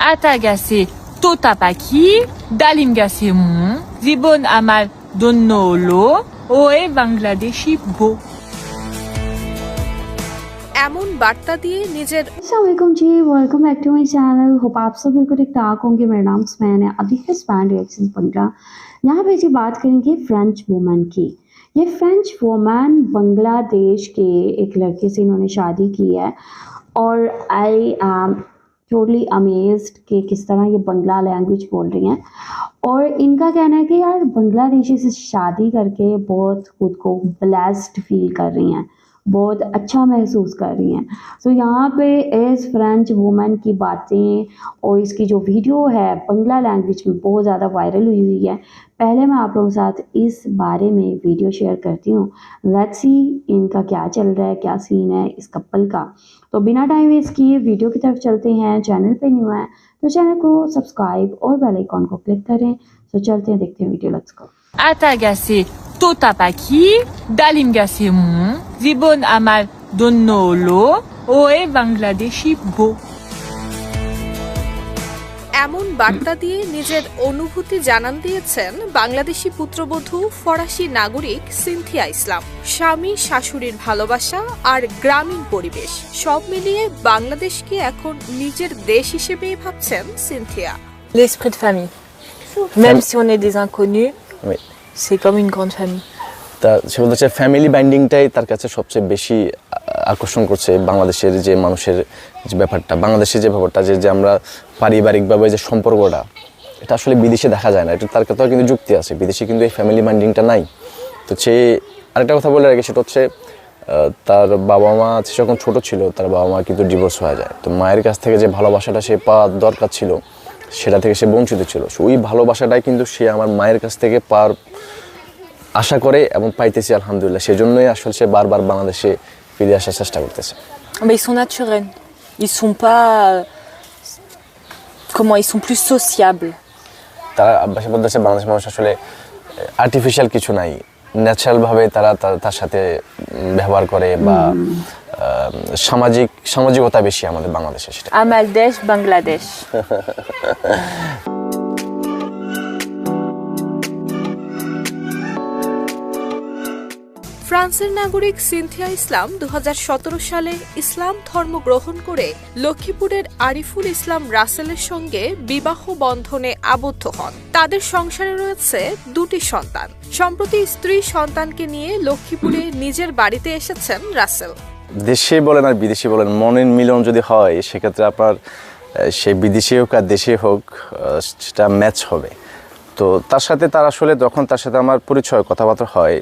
Atagase Totapaki, Dalimgase Mon, Zibon Amal Donnolo, Oe Bangladeshi Bo. এমন বার্তা দিয়ে নিজের Aslam ji welcome back to my channel hope आप सब बिल्कुल ठीक ठाक होंगे मेरा नाम स्मैन है अभी है स्पैन रिएक्शन पंद्रह यहाँ पे जी बात करेंगे फ्रेंच वुमन की ये फ्रेंच वुमन बांग्लादेश के एक लड़के से इन्होंने शादी की है और आई एम टोटली अमेज्ड कि किस तरह ये बंगला लैंग्वेज बोल रही हैं। और इनका कहना है कि यार, बांग्लादेशी से शादी करके बहुत खुद को ब्लेस्ड फील कर रही हैं। बहुत अच्छा महसूस कर रही हैं। सो so, यहाँ पे इस फ्रेंच वुमन की बातें और इसकी जो वीडियो है बंगला लैंग्वेज में बहुत ज़्यादा वायरल हुई हुई है। पहले मैं आप लोगों के साथ इस बारे में वीडियो शेयर करती हूँ। लेट्स सी इनका क्या चल रहा है क्या सीन है इस कपल का। तो बिना टाइम वेस्ट किए वीडियो की तरफ़ चलते हैं। चैनल पे न्यू है तो चैनल को सब्सक्राइब और बेल आइकॉन को क्लिक करें। तो चलते हैं देखते हैं वीडियो लेट्स को। Totapaki, Dalimgase Mon, Zibon Amal Donnolo, Oe Bangladeshi Bo. এমন বার্তা দিয়ে নিজের অনুভূতি জানান দিয়েছেন বাংলাদেশি পুত্রবধূ ফরাসি নাগরিক সিনথিয়া ইসলাম স্বামী শাশুড়ির ভালোবাসা আর গ্রামীণ পরিবেশ সব মিলিয়ে বাংলাদেশকে এখন নিজের দেশ হিসেবেই ভাবছেন Cynthia L'esprit de famille. Même si on est des inconnus, Oui. C'est comme une grande famille. তা সে ফ্যামিলি বাইন্ডিংটাই তার কাছে সবচেয়ে বেশি আকর্ষণ করছে বাংলাদেশের যে মানুষের যে ব্যাপারটা, বাংলাদেশের যে ব্যাপারটা, যে আমরা পারিবারিকভাবে যে সম্পর্কটা, এটা আসলে বিদেশে দেখা যায় না, এটা তার কথাও কিন্তু যুক্তি আছে, বিদেশে কিন্তু এই ফ্যামিলি বাইন্ডিংটা নাই তো সে আরেকটা কথা বলে রাখি, সেটা হচ্ছে তার বাবা মা যখন ছোট ছিল, তার বাবা মা কিন্তু ডিভোর্স হয়ে যায় তো মায়ের কাছ থেকে যে ভালোবাসাটা সে পাওয়ার দরকার ছিল সেটা থেকে সে বঞ্চিত ছিল ওই ভালোবাসাটাই কিন্তু সে আমার মায়ের কাছ থেকে পার আশা করে এবং পাইতেছি আলহামদুলিল্লাহ সেজন্যই আসলে সে বারবার বাংলাদেশে ফিরে আসার চেষ্টা করতেছে Mais ils sont naturels. Ils sont pas. Comment Ils sont plus sociables. তারা বলতেছে বাংলাদেশের মানুষ আসলে আর্টিফিশিয়াল কিছু নাই ন্যাচারাল ভাবে তারা তার সাথে ব্যবহার করে বা সামাজিক সামাজিকতা বেশি আমাদের বাংলাদেশে সেটা। Amaldesh, Bangladesh. ফ্রান্সের নাগরিক সিনথিয়া ইসলাম দুহাজার সতেরো সালে ইসলাম ধর্ম গ্রহণ করে লক্ষ্মীপুরের আরিফুল ইসলাম রাসেলের সঙ্গে বিবাহ বন্ধনে আবদ্ধ হন। তাদের সংসারে রয়েছে দুটি সন্তান। সম্প্রতি স্ত্রী সন্তানকে নিয়ে লক্ষ্মীপুরে নিজের বাড়িতে এসেছেন রাসেল। দেশে বলেন আর বিদেশে বলেন, মনের মিলন যদি হয়, সেক্ষেত্রে আপনার সে বিদেশে হোক আর দেশে হোক সেটা ম্যাচ হবে। তো তার সাথে তার আসলে যখন তার সাথে আমার পরিচয়, কথাবার্তা হয়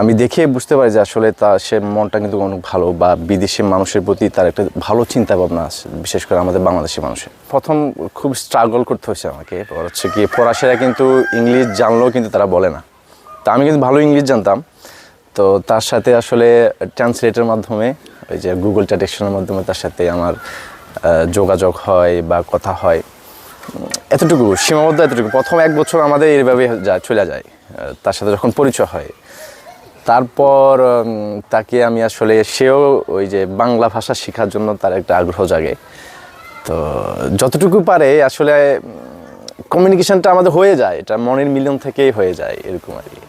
আমি দেখে বুঝতে পারি যে আসলে তার সে মনটা কিন্তু অনেক ভালো বা বিদেশি মানুষের প্রতি তার একটা ভালো চিন্তা ভাবনা আছে, বিশেষ করে আমাদের বাংলাদেশি মানুষের। প্রথম খুব স্ট্রাগল করতে হয়েছে আমাকে হচ্ছে কি ফরাসিরা কিন্তু ইংলিশ জানলেও কিন্তু তারা বলে না। তা আমি কিন্তু ভালো ইংলিশ জানতাম তো তার সাথে আসলে ট্রান্সলেটের মাধ্যমে, ওই যে গুগল ট্রাডেকশনের মাধ্যমে তার সাথে আমার যোগাযোগ হয় বা কথা হয়। এতটুকু, সীমাবদ্ধ এতটুকু। প্রথম এক বছর আমাদের এইভাবে যায় চলে যায়। তার সাথে যখন পরিচয় হয়, তারপর তাকে আমি আসলে সেও ওই যে বাংলা ভাষা শেখার জন্য তার একটা আগ্রহ জাগে। তো যতটুকু পারে আসলে কমিউনিকেশনটা আমাদের হয়ে যায় এটা মনের মিলন থেকেই হয়ে যায় এরকম আর কি।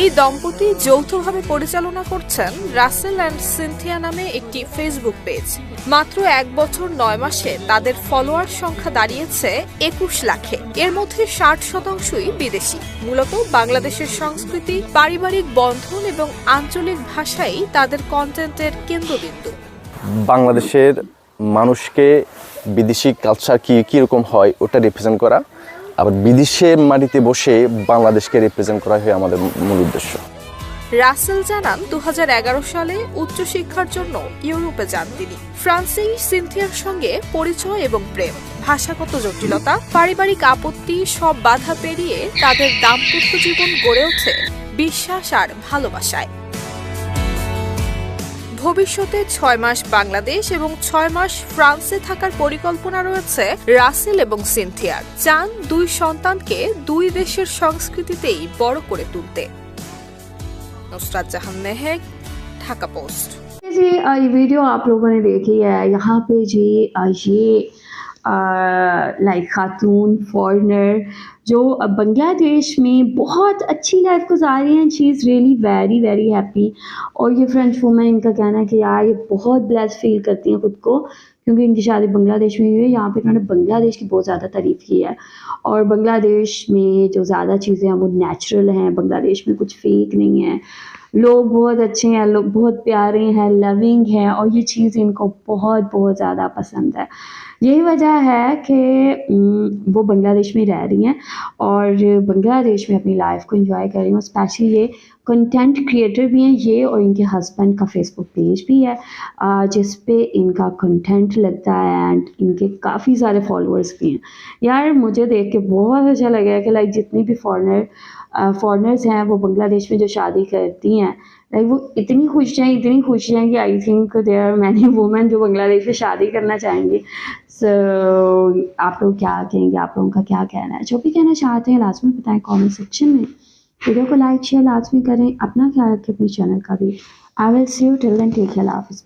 এই দম্পতি যৌথভাবে পরিচালনা করছেন রাসেল অ্যান্ড সিনথিয়া নামে একটি ফেসবুক পেজ মাত্র এক বছর নয় মাসে তাদের ফলোয়ার সংখ্যা দাঁড়িয়েছে একুশ লাখে। এর মধ্যে ষাট শতাংশই বিদেশি। মূলত বাংলাদেশের সংস্কৃতি পারিবারিক বন্ধন এবং আঞ্চলিক ভাষাই তাদের কন্টেন্টের কেন্দ্রবিন্দু। বাংলাদেশের মানুষকে বিদেশি কালচার কি কীরকম হয় ওটা রিপ্রেজেন্ট করা। আবার বিদেশে মাটিতে বসে বাংলাদেশকে রিপ্রেজেন্ট করা হয় আমাদের মূল উদ্দেশ্য। রাসেল জানান দু সালে উচ্চশিক্ষার জন্য ইউরোপে যান তিনি। ফ্রান্সেই সিনথিয়ার সঙ্গে পরিচয় এবং প্রেম, ভাষাগত জটিলতা, পারিবারিক আপত্তি, সব বাধা পেরিয়ে তাদের দাম্পত্য জীবন গড়ে ওঠে বিশ্বাস আর ভালোবাসায়। ভবিষ্যতে ছয় মাস বাংলাদেশ এবং ছয় মাস ফ্রান্সে থাকার পরিকল্পনা রয়েছে রাসেল এবং সিনথিয়ার চান দুই সন্তানকে দুই দেশের সংস্কৃতিতেই বড় করে তুলতে नुसरत जहां मेहक ढाका पोस्ट जी अ, ये वीडियो आप लोगों ने देखी है यहाँ पे जी अ, ये लाइक खातून फॉरनर जो बांग्लादेश में बहुत अच्छी लाइफ गुजार रही हैं she is really very very happy और ये फ्रेंच वूमेन इनका कहना है कि यार, ये बहुत ब्लेस फील करती हैं खुद को, क्योंकि इनकी शादी बांग्लादेश में हुई है, यहाँ पे इन्होंने बांग्लादेश की बहुत ज़्यादा तारीफ़ की है। और बांग्लादेश में जो ज़्यादा चीज़ें हैं, वो नेचुरल हैं, बांग्लादेश में कुछ फेक नहीं है। लोग बहुत अच्छे हैं, लोग बहुत प्यारे हैं लविंग हैं और ये चीज़ इनको बहुत बहुत ज़्यादा पसंद है। यही वजह है कि वो बांग्लादेश में रह रही हैं और बांग्लादेश में अपनी लाइफ को एंजॉय कर रही हैं स्पेशली ये कंटेंट क्रिएटर भी हैं, ये और इनके हस्बैंड का फेसबुक पेज भी है जिस पे इनका कंटेंट लगता है एंड इनके काफ़ी सारे फॉलोअर्स भी हैं। यार, मुझे देख के बहुत अच्छा लगा कि लाइक जितनी भी फॉरनर फॉरनर्स हैं, वो बांग्लादेश में जो शादी करती हैं लाइक वो इतनी खुश हैं, इतनी खुश हैं कि I think there are many women जो बांग्लादेश में शादी करना चाहेंगी। सो आप लोग क्या कहेंगे? आप लोगों का क्या कहना है? जो भी कहना चाहते हैं, लाजमी बताएँ कमेंट सेक्शन में। वीडियो को लाइक शेयर लाजमी करें। अपना ख्याल रखें अपने चैनल का भी। I will see you till then take care हाफिज़